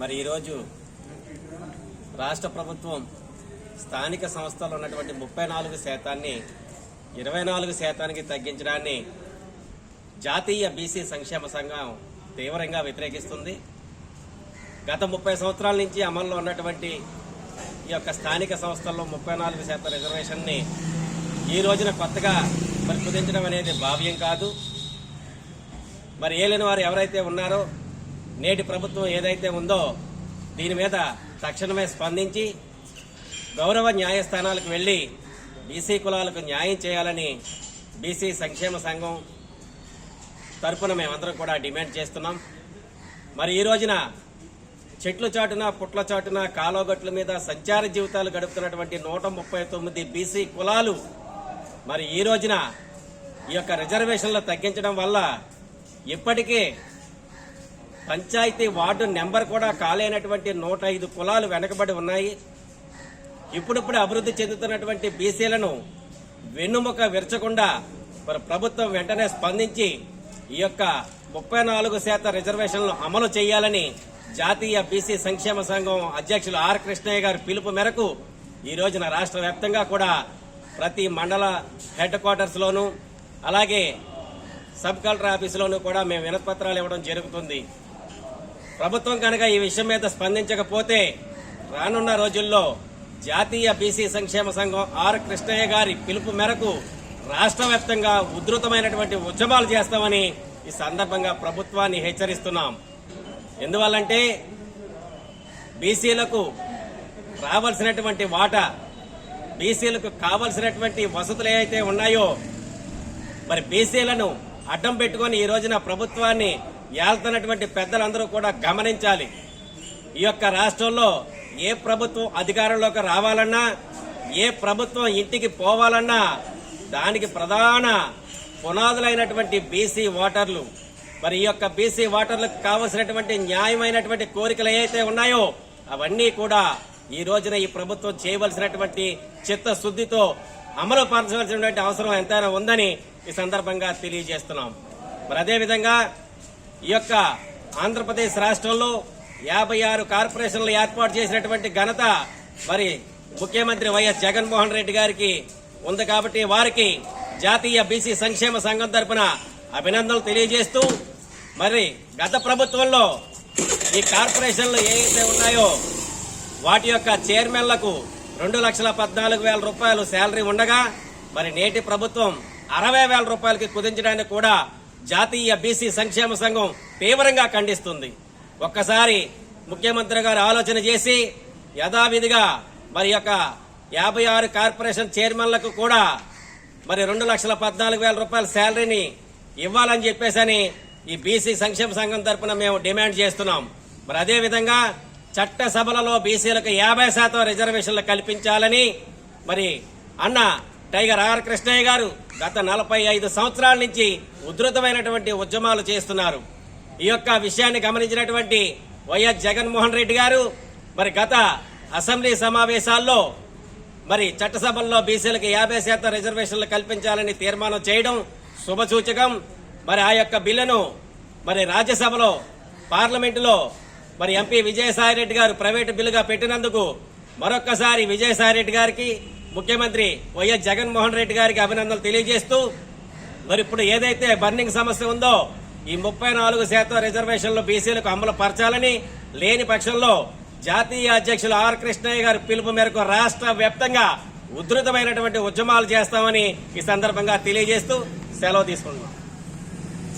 మరి ఈరోజు రాష్ట్ర ప్రభుత్వం స్థానిక సంస్థలు ఉన్నటువంటి ముప్పై నాలుగు శాతాన్ని ఇరవై నాలుగు శాతానికి తగ్గించడాన్ని జాతీయ బీసీ సంక్షేమ సంఘం తీవ్రంగా వ్యతిరేకిస్తుంది. గత ముప్పై సంవత్సరాల నుంచి అమల్లో ఉన్నటువంటి ఈ యొక్క స్థానిక సంస్థల్లో ముప్పై నాలుగు శాతం రిజర్వేషన్ని ఈ రోజున కొత్తగా మరి కుదించడం అనేది భావ్యం కాదు. మరి ఏలేని వారు ఎవరైతే ఉన్నారో నేటి ప్రభుత్వం ఏదైతే ఉందో దీని మీద తక్షణమే స్పందించి గౌరవ న్యాయస్థానాలకు వెళ్ళి బీసీ కులాలకు న్యాయం చేయాలని బీసీ సంక్షేమ సంఘం తరపున మేమందరం కూడా డిమాండ్ చేస్తున్నాం. మరి ఈ రోజున చెట్లు చాటున పుట్ల చాటున కాలోగట్ల మీద సంచార జీవితాలు గడుపుతున్నటువంటి నూట ముప్పై తొమ్మిది బీసీ కులాలు మరి ఈ రోజున ఈ యొక్క రిజర్వేషన్లు తగ్గించడం వల్ల ఇప్పటికే పంచాయతీ వార్డు నెంబర్ కూడా కాలేనటువంటి నూట ఐదు కులాలు వెనకబడి ఉన్నాయి. ఇప్పుడిప్పుడు అభివృద్ధి చెందుతున్నటువంటి బీసీలను వెన్నుముక విరచకుండా మరి ప్రభుత్వం వెంటనే స్పందించి ఈ యొక్క ముప్పై నాలుగు శాతం రిజర్వేషన్లు అమలు చేయాలని జాతీయ బీసీ సంక్షేమ సంఘం అధ్యక్షులు ఆర్ కృష్ణయ్య గారి పిలుపు మేరకు ఈ రోజున రాష్ట్ర వ్యాప్తంగా కూడా ప్రతి మండల హెడ్ క్వార్టర్స్లోనూ అలాగే సబ్ కలెక్టర్ ఆఫీసులోనూ కూడా మేము వినతిపత్రాలు ఇవ్వడం జరుగుతుంది. ప్రభుత్వం కనుక ఈ విషయం మీద స్పందించకపోతే రానున్న రోజుల్లో జాతీయ బీసీ సంక్షేమ సంఘం ఆర్ కృష్ణయ్య గారి పిలుపు మేరకు రాష్ట్ర వ్యాప్తంగా ఉధృతమైనటువంటి ఉద్యమాలు చేస్తామని ఈ సందర్భంగా ప్రభుత్వాన్ని హెచ్చరిస్తున్నాం. ఎందువల్లంటే బీసీలకు రావాల్సినటువంటి వాటా బీసీలకు కావలసినటువంటి వసతులు ఏవైతే ఉన్నాయో మరి బీసీలను అడ్డం పెట్టుకొని ఈ రోజున ప్రభుత్వాన్ని ఏళ్తున్నటువంటి పెద్దలందరూ కూడా గమనించాలి. ఈ యొక్క రాష్ట్రంలో ఏ ప్రభుత్వం అధికారంలోకి రావాలన్నా ఏ ప్రభుత్వం ఇంటికి పోవాలన్నా దానికి ప్రధాన పునాదులైనటువంటి బీసీ ఓటర్లు. మరి ఈ యొక్క బీసీ ఓటర్లకు కావలసినటువంటి న్యాయమైనటువంటి కోరికలు ఏవైతే ఉన్నాయో అవన్నీ కూడా ఈ రోజున ఈ ప్రభుత్వం చేయవలసినటువంటి చిత్తశుద్ధితో అమలు పరచవలసినటువంటి అవసరం ఎంతైనా ఉందని ఈ సందర్భంగా తెలియజేస్తున్నాం. మరి అదేవిధంగా ఈ యొక్క ఆంధ్రప్రదేశ్ రాష్ట్రంలో యాభై ఆరు కార్పొరేషన్లు ఏర్పాటు చేసినటువంటి ఘనత మరి ముఖ్యమంత్రి వైఎస్ జగన్మోహన్ రెడ్డి గారికి ఉంది కాబట్టి వారికి జాతీయ బీసీ సంక్షేమ సంఘం తరపున అభినందనలు తెలియజేస్తూ మరి గత ప్రభుత్వంలో ఈ కార్పొరేషన్లు ఏవైతే ఉన్నాయో వాటి యొక్క చైర్మన్లకు రెండు లక్షల పద్నాలుగు వేల రూపాయలు శాలరీ ఉండగా మరి నేటి ప్రభుత్వం అరవై వేల రూపాయలకి కుదించడానికి కూడా జాతీయ బీసీ సంక్షేమ సంఘం తీవ్రంగా ఖండిస్తుంది. ఒక్కసారి ముఖ్యమంత్రి గారు ఆలోచన చేసి యథావిధిగా మరి యొక్క యాభై ఆరు కార్పొరేషన్ చైర్మన్లకు కూడా మరి రెండు లక్షల పద్నాలుగు వేల రూపాయల శాలరీని ఇవ్వాలని చెప్పేసని ఈ బీసీ సంక్షేమ సంఘం తరఫున మేము డిమాండ్ చేస్తున్నాం. మరి అదేవిధంగా చట్టసభలలో బీసీలకు యాభై శాతం రిజర్వేషన్లు కల్పించాలని మరి అన్న టైగర్ ఆర్ కృష్ణయ్య గారు గత నలభై ఐదు సంవత్సరాల నుంచి ఉధృతమైనటువంటి ఉద్యమాలు చేస్తున్నారు. ఈ యొక్క విషయాన్ని గమనించినటువంటి వైఎస్ జగన్మోహన్ రెడ్డి గారు మరి గత అసెంబ్లీ సమావేశాల్లో మరి చట్టసభల్లో బీసీలకు యాభై శాతం రిజర్వేషన్లు కల్పించాలని తీర్మానం చేయడం శుభసూచకం. మరి ఆ యొక్క బిల్లును మరి రాజ్యసభలో పార్లమెంటులో మరి ఎంపీ విజయసాయిరెడ్డి గారు ప్రైవేటు బిల్లుగా పెట్టినందుకు మరొక్కసారి విజయసాయిరెడ్డి గారికి ముఖ్యమంత్రి వైఎస్ జగన్మోహన్ రెడ్డి గారికి అభినందనలు తెలియజేస్తూ మరి ఇప్పుడు ఏదైతే బర్నింగ్ సమస్య ఉందో ఈ ముప్పై నాలుగు శాతం రిజర్వేషన్లు బీసీలకు అమలు పరచాలని లేని పక్షంలో జాతీయ అధ్యక్షులు ఆర్ కృష్ణయ్య గారి పిలుపు మేరకు రాష్ట్ర వ్యాప్తంగా ఉధృతమైనటువంటి ఉద్యమాలు చేస్తామని ఈ సందర్భంగా తెలియజేస్తూ సెలవు తీసుకుంటున్నాం.